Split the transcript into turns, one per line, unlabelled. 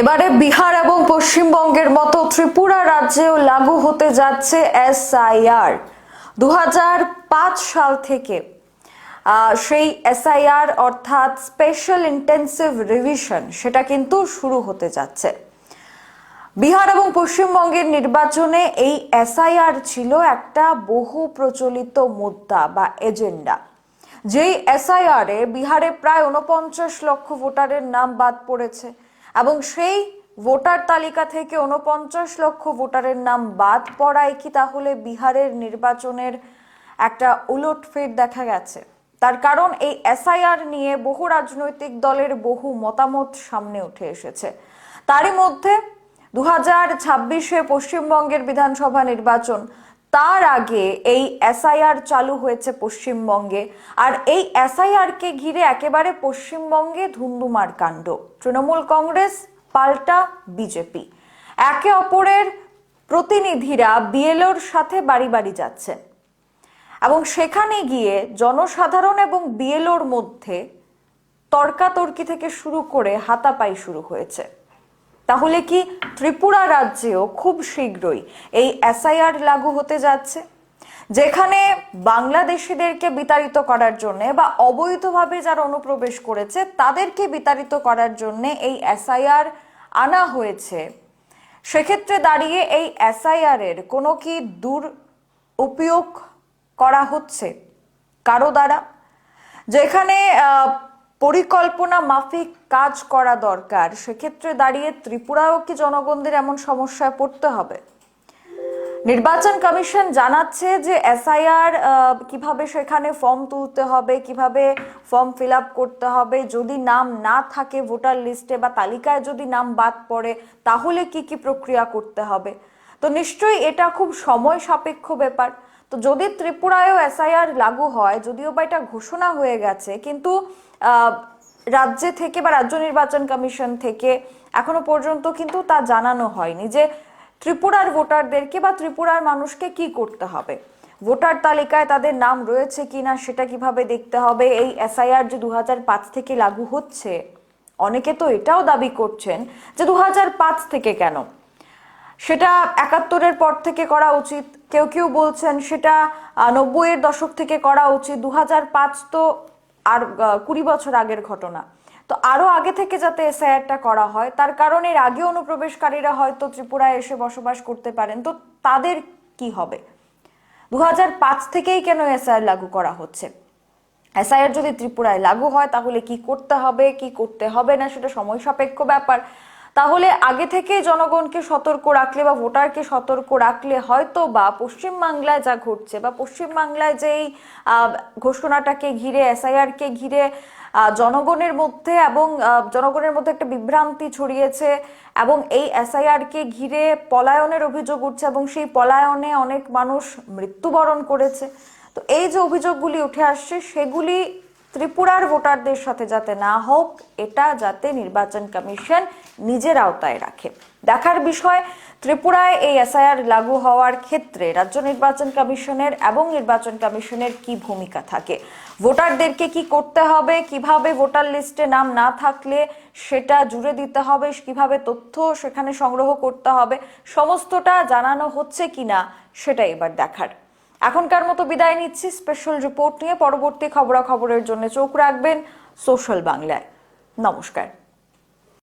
এবারে বিহার এবং পশ্চিমবঙ্গের মতো ত্রিপুরা রাজ্যেও লাগু হতে যাচ্ছে এসআইআর। দু হাজার পাঁচ সাল থেকে সেই এসআইআর অর্থাৎ স্পেশাল ইন্টেন্সিভ রিভিশন, সেটা কিন্তু শুরু হতে যাচ্ছে। বিহার এবং পশ্চিমবঙ্গের নির্বাচনে এই এসআইআর ছিল একটা বহু প্রচলিত মুদ্রা বা এজেন্ডা। যেই এসআইআর বিহারে প্রায় উনপঞ্চাশ লক্ষ ভোটারের নাম বাদ পড়েছে। এবং সেই ভোটার তালিকা থেকে উনপঞ্চাশ লক্ষ ভোটারের নাম বাদ পড়ায় কি তাহলে বিহারের নির্বাচনের একটা উলটফের দেখা গেছে? তার কারণ এই এসআইআর নিয়ে বহু রাজনৈতিক দলের বহু মতামত সামনে উঠে এসেছে। তারই মধ্যে দু হাজার ছাব্বিশে পশ্চিমবঙ্গের বিধানসভা নির্বাচন তার আগে এই এসআইআর চালু হয়েছে পশ্চিমবঙ্গে। আর এই এসআইআর কে ঘিরে একেবারে পশ্চিমবঙ্গে ধুন্ধুমার কাণ্ড। তৃণমূল কংগ্রেস, পাল্টা বিজেপি। একে অপরের প্রতিনিধিরা বিএলওর সাথে বাড়ি বাড়ি যাচ্ছেন। এবং সেখানে গিয়ে জনসাধারণ এবং বিএলওর মধ্যে তর্কাতর্কি থেকে শুরু করে হাতাপাই শুরু হয়েছে। তাহলে কি ত্রিপুরা রাজ্যেও খুব শীঘ্রই এই এসআইআর লাগু হতে যাচ্ছে? যেখানে বাংলাদেশিদেরকে বিতাড়িত করার জন্য বা অবৈধভাবে যারা অনুপ্রবেশ করেছে, তাদেরকে বিতাড়িত করার জন্য এই এসআইআর আনা হয়েছে। সেক্ষেত্রে দাঁড়িয়ে এই এসআইআর এর কোনো কি দূর উপয়োগ করা হচ্ছে? কারও দ্বারা? যেখানে পরিকল্পনা মাফিক কাজ করা দরকার, সেক্ষেত্রে দাঁড়িয়ে ত্রিপুরাও কি জনগণদের এমন সমস্যায় পড়তে হবে? নির্বাচন কমিশন জানাচ্ছে যে এসআইআর কীভাবে সেখানে ফর্ম তুলতে হবে, কীভাবে ফর্ম ফিল আপ করতে হবে, যদি নাম না থাকে ভোটার লিস্টে বা তালিকায় যদি নাম বাদ পড়ে, তাহলে কি কি প্রক্রিয়া করতে হবে? তো নিশ্চয়ই এটা খুব সময় সাপেক্ষ ব্যাপার। তো যদি ত্রিপুরায়ও এসআইআর লাগু হয়, যদিও বা এটা ঘোষণা হয়ে গেছে, কিন্তু রাজ্যে থেকে বা রাজ্য নির্বাচন কমিশন থেকে এখনও পর্যন্ত কিন্তু তা জানানো হয়নি যে ত্রিপুরার ভোটারদেরকে বা ত্রিপুরার মানুষকে কি করতে হবে। ভোটার তালিকায় তাদের নাম রয়েছে কিনা সেটা কীভাবে দেখতে হবে? এই এসআইআর যে দু হাজার পাঁচ থেকে লাগু হচ্ছে, অনেকে তো এটাও দাবি করছেন যে দু হাজার পাঁচ থেকে কেন? সেটা একাত্তরের পর থেকে করা উচিত। কেউ কেউ বলছেন সেটা নব্বইয়ের দশক থেকে করা উচিত। দু হাজার পাঁচ তো আর কুড়ি বছর আগের ঘটনা। তো আরও আগে থেকে যাতে এসআইআরটা করা হয়, তার কারণ এর আগে অনুপ্রবেশকারীরা হয়তো ত্রিপুরায় এসে বসবাস করতে পারেন। তো তাদের কি হবে? দু হাজার পাঁচ থেকেই কেন এসআইআর লাগু করা হচ্ছে? এসআইআর যদি ত্রিপুরায় লাগু হয়, তাহলে কি করতে হবে, কি করতে হবে না, সেটা সময় সাপেক্ষ ব্যাপার। তাহলে আগে থেকে জনগণকে সতর্ক রাখলে বা ভোটারকে সতর্ক রাখলে হয়তো বা পশ্চিমবাংলায় যা ঘটছে বা পশ্চিমবাংলায় যেই ঘোষণাটাকে ঘিরে এসআইআর কে ঘিরে জনগণের মধ্যে এবং জনগণের মধ্যে একটা বিভ্রান্তি ছড়িয়েছে এবং এই এসআইআর কে ঘিরে পলায়নের অভিযোগ উঠছে এবং সেই পলায়নে অনেক মানুষ মৃত্যুবরণ করেছে। তো এই যে অভিযোগগুলি উঠে আসছে, সেগুলি ত্রিপুরার ভোটারদের সাথে যাতে না হোক, এটা যাতে নির্বাচন কমিশন নিজের আওতায় রাখে। দেখার বিষয়, ত্রিপুরায় এই এসআইআর লাগু হওয়ার ক্ষেত্রে রাজ্য নির্বাচন কমিশনের এবং নির্বাচন কমিশনের কি ভূমিকা থাকে? ভোটারদেরকে কি করতে হবে? কীভাবে ভোটার লিস্টে নাম না থাকলে সেটা জুড়ে দিতে হবে? কীভাবে তথ্য সেখানে সংগ্রহ করতে হবে? সমস্তটা জানানো হচ্ছে কিনা, সেটা এবার দেখার। এখনকার মতো বিদায় নিচ্ছি। স্পেশাল রিপোর্ট নিয়ে পরবর্তী খবরাখবরের জন্য চোখ রাখবেন সোশ্যাল বাংলায় নমস্কার।